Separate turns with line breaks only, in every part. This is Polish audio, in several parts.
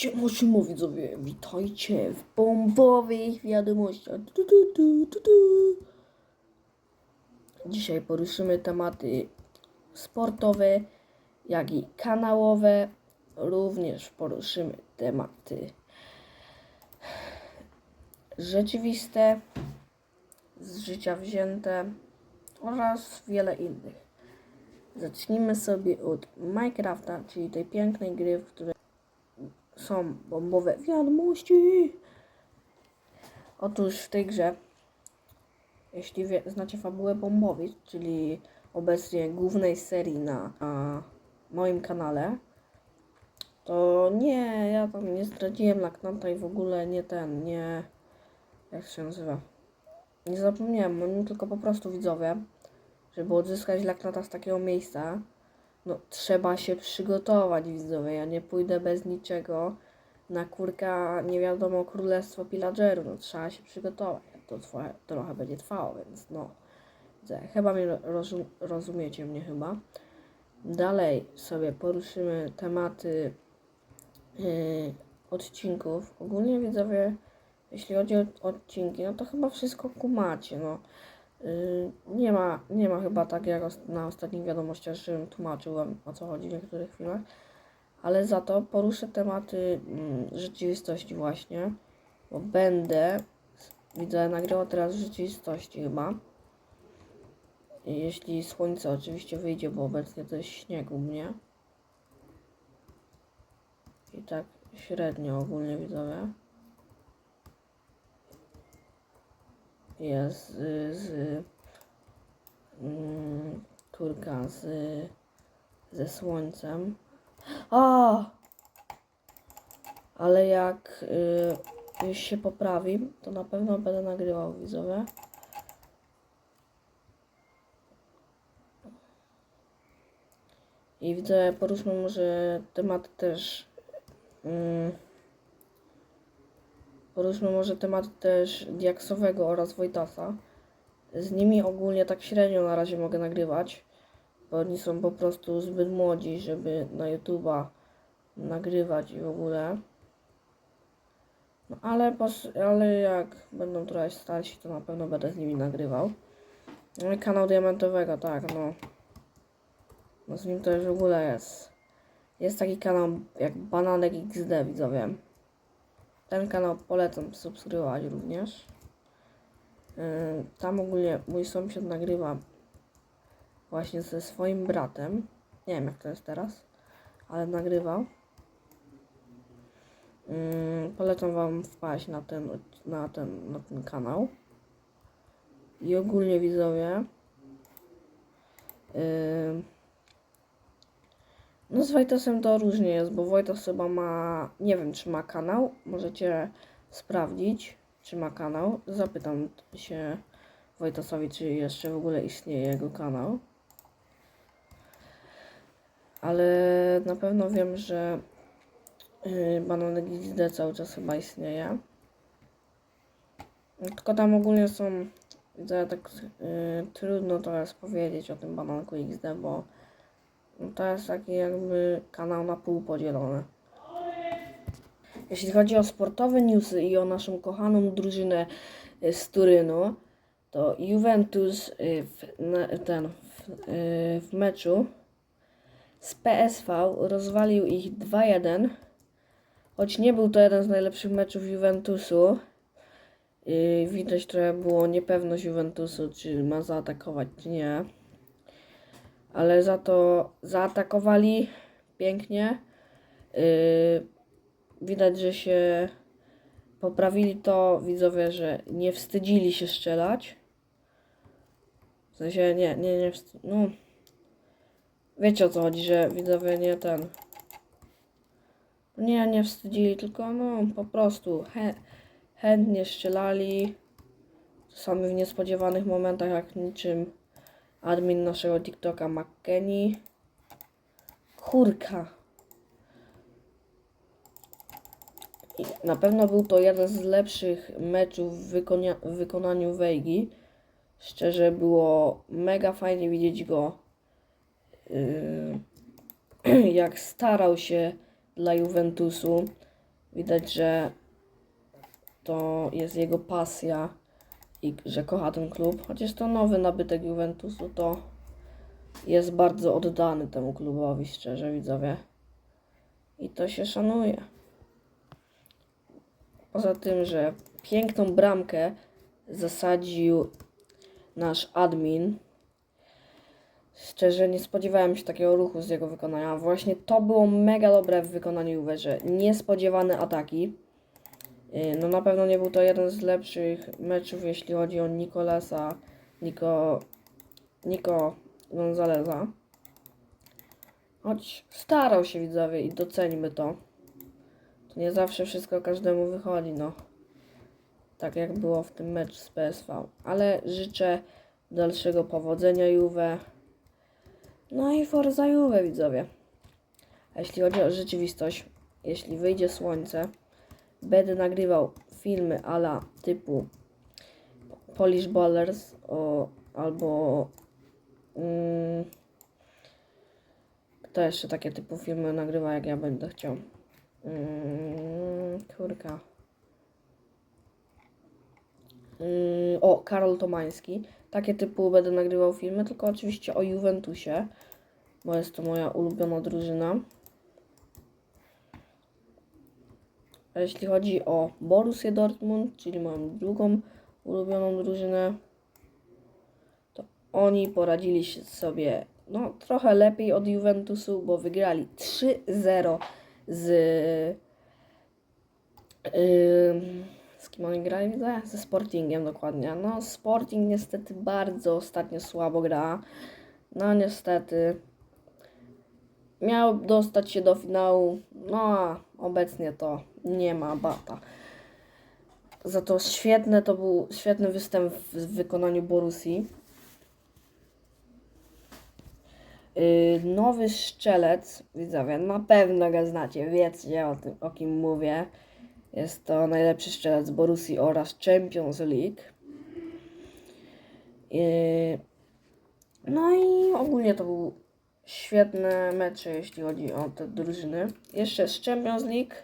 Siema, siema widzowie, witajcie w bombowych wiadomościach. Tu, tu, tu, tu, tu. Dzisiaj poruszymy tematy sportowe, jak i kanałowe. Również poruszymy tematy rzeczywiste, z życia wzięte oraz wiele innych. Zacznijmy sobie od Minecrafta, czyli tej pięknej gry, w której są bombowe wiadomości. Otóż w tej grze, jeśli wie, znacie fabułę Bombowic, czyli obecnie głównej serii na, na moim kanale, to nie, ja tam nie zdradziłem Laknanta i w ogóle nie ten, nie, jak się nazywa, nie zapomniałem o nim, tylko po prostu widzowie, żeby odzyskać Laknata z takiego miejsca, no, trzeba się przygotować, widzowie. Ja nie pójdę bez niczego na kurka, nie wiadomo, królestwo pillagerów. No, trzeba się przygotować. To trwa, trochę będzie trwało, więc no. Chyba mnie rozum, rozumiecie mnie chyba. Dalej sobie poruszymy tematy yy, odcinków. Ogólnie widzowie, jeśli chodzi o odcinki, no to chyba wszystko kumacie, no. Yy, nie ma, nie ma chyba tak jak na ostatnich wiadomościach, żebym tłumaczył wam o co chodzi w niektórych filmach, ale za to poruszę tematy mm, rzeczywistości właśnie, bo będę, widzę, nagrywał teraz rzeczywistości chyba. Jeśli słońce oczywiście wyjdzie, bo obecnie to jest śnieg u mnie. I tak średnio ogólnie widzowie. Jest z, z mm, kurka z, ze słońcem. A! Ale jak y, się poprawi, to na pewno będę nagrywał widzowie. I widzę, poruszmy może temat też. Mm, Poruszmy może temat też Diaksowego oraz Wojtasa. Z nimi ogólnie tak średnio na razie mogę nagrywać, bo oni są po prostu zbyt młodzi, żeby na YouTube'a nagrywać i w ogóle. No ale, ale jak będą trochę starsi, to na pewno będę z nimi nagrywał. No i kanał Diamentowego, tak, no. No z nim to już w ogóle jest. Jest taki kanał jak Bananek XD, widzowie. Ten kanał polecam subskrybować również. Yy, Tam ogólnie mój sąsiad nagrywa właśnie ze swoim bratem. Nie wiem jak to jest teraz, ale nagrywał. Yy, Polecam wam wpaść na ten, na ten, na ten kanał. I ogólnie widzowie. Yy, no z Wojtasem to różnie jest, bo Wojtas chyba ma, nie wiem czy ma kanał, możecie sprawdzić czy ma kanał. Zapytam się Wojtasowi, czy jeszcze w ogóle istnieje jego kanał. Ale na pewno wiem, że yy, Bananek XD cały czas chyba istnieje. Tylko tam ogólnie są, widzę, tak yy, trudno teraz powiedzieć o tym Bananku XD, bo to jest taki jakby kanał na pół podzielony. Jeśli chodzi o sportowe newsy i o naszą kochaną drużynę y, z Turynu, to Juventus y, w, ten, w, y, w meczu z PSV rozwalił ich 2-1. Choć nie był to jeden z najlepszych meczów Juventusu. Widać trochę było niepewność Juventusu, czy ma zaatakować, czy nie ale za to zaatakowali pięknie. Yy, widać, że się poprawili to widzowie, że nie wstydzili się strzelać. W sensie nie, nie, nie wst- no wiecie o co chodzi, że widzowie nie ten nie, nie wstydzili, tylko no po prostu chę- chętnie strzelali czasami w niespodziewanych momentach jak niczym admin naszego TikToka McKenny. Kurka. Na pewno był to jeden z lepszych meczów w, wykonia- w wykonaniu Wejgi. Szczerze było mega fajnie widzieć go. Yy, jak starał się dla Juventusu. Widać, że to jest jego pasja i że kocha ten klub. Chociaż to nowy nabytek Juventusu, to jest bardzo oddany temu klubowi, szczerze widzowie. I to się szanuje. Poza tym, że piękną bramkę zasadził nasz admin. Szczerze nie spodziewałem się takiego ruchu z jego wykonania. Właśnie to było mega dobre w wykonaniu Juve, że niespodziewane ataki. Yy, No na pewno nie był to jeden z lepszych meczów, jeśli chodzi o Nicolasa, Nico, Nico Gonzaleza. Choć starał się widzowie i docenimy to. To nie zawsze wszystko każdemu wychodzi, no. Tak jak było w tym meczu z PSV. Ale życzę dalszego powodzenia Juve. No i Forza Juve widzowie. A jeśli chodzi o rzeczywistość, jeśli wyjdzie słońce, będę nagrywał filmy ala typu Polish Ballers o, albo mm, kto jeszcze takie typu filmy nagrywa jak ja będę chciał. Mm, kurka. Mm, o, Karol Tomański. Takie typu będę nagrywał filmy, tylko oczywiście o Juventusie, bo jest to moja ulubiona drużyna. A jeśli chodzi o Borussię Dortmund, czyli moją drugą ulubioną drużynę, to oni poradzili się sobie no, trochę lepiej od Juventusu, bo wygrali 3-0 z. Ym, z kim oni grali? widzę? Ze Sportingiem dokładnie. No, Sporting niestety bardzo ostatnio słabo gra. No, niestety. Miał dostać się do finału, no a obecnie to nie ma bata. Za to świetne to był świetny występ w wykonaniu Borussii. Yy, nowy szczelec, widzowie, na pewno go znacie, wiecie o tym, o kim mówię. Jest to najlepszy strzelec Borussii oraz Champions League. Yy, no i ogólnie to był świetne mecze, jeśli chodzi o te drużyny. Jeszcze z Champions League.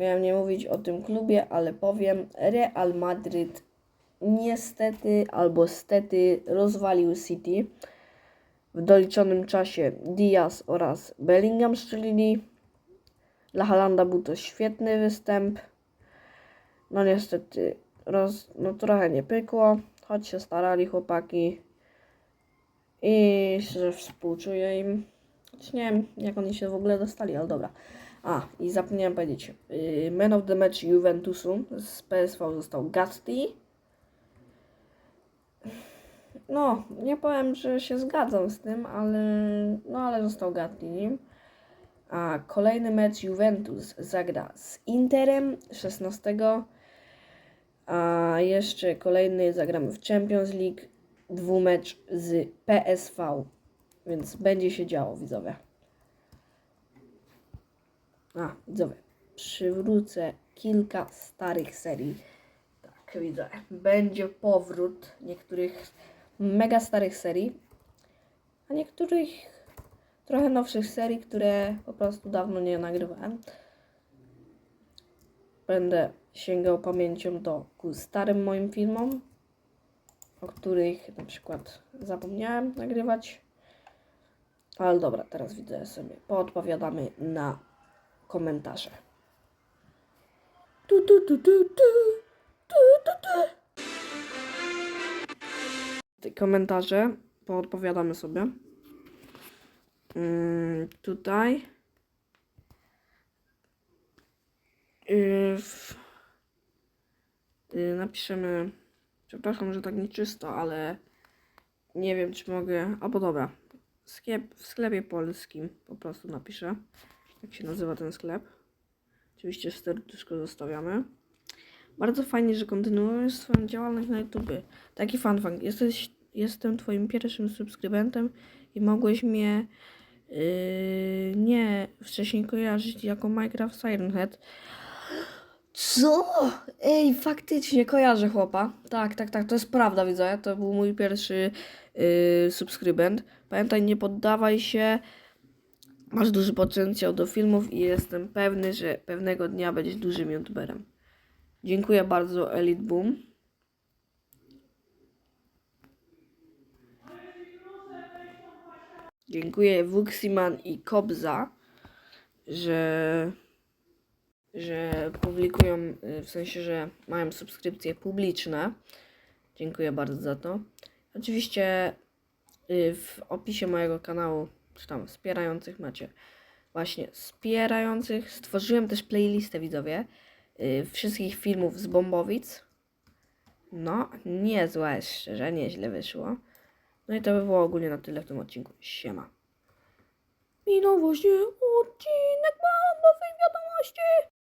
Miałem nie mówić o tym klubie, ale powiem. Real Madryt niestety albo stety rozwalił City. W doliczonym czasie Diaz oraz Bellingham strzelili. Dla Halanda był to świetny występ. No niestety roz, no trochę nie pykło, choć się starali chłopaki. I że współczuję im. Choć nie wiem, jak oni się w ogóle dostali, ale dobra. A, i zapomniałem powiedzieć. Yy, Man of the match Juventusu z PSV został Gatti. No, nie powiem, że się zgadzam z tym, ale no ale został Gatti nim. A kolejny mecz Juventus zagra z Interem 16. A jeszcze kolejny zagramy w Champions League dwumecz z PSV. Więc będzie się działo, widzowie. A, widzowie, przywrócę kilka starych serii. Tak, widzę. Będzie powrót niektórych mega starych serii, a niektórych trochę nowszych serii, które po prostu dawno nie nagrywałem. Będę sięgał pamięcią do ku starym moim filmom, o których na przykład zapomniałem nagrywać. Ale dobra, teraz widzę sobie. Poodpowiadamy na komentarze. Tu, tu, tu, tu, tu, tu, tu, tu. Komentarze poodpowiadamy sobie. Mm, tutaj. Yy, w, yy, napiszemy. Przepraszam, że tak nieczysto, ale nie wiem, czy mogę. Albo dobra. Sklep, w sklepie polskim po prostu napiszę. Jak się nazywa ten sklep. Oczywiście serduszko zostawiamy. Bardzo fajnie, że kontynuujesz swoją działalność na YouTube. Taki fun fact. Jesteś, jestem twoim pierwszym subskrybentem i mogłeś mnie yy, nie wcześniej kojarzyć jako Minecraft Siren Head. Co? Ej, faktycznie kojarzę chłopa. Tak, tak, tak, to jest prawda, widzę. To był mój pierwszy yy, subskrybent. Pamiętaj, nie poddawaj się. Masz duży potencjał do filmów i jestem pewny, że pewnego dnia będziesz dużym youtuberem. Dziękuję bardzo Elite Boom. Dziękuję Wuximan i Kobza, że, że publikują, w sensie, że mają subskrypcje publiczne. Dziękuję bardzo za to. Oczywiście y, w opisie mojego kanału, czy tam wspierających macie właśnie wspierających. Stworzyłem też playlistę widzowie y, wszystkich filmów z Bombowic. No, niezłe, szczerze, nieźle wyszło. No i to by było ogólnie na tyle w tym odcinku. Siema. I no właśnie odcinek bombowych wiadomości.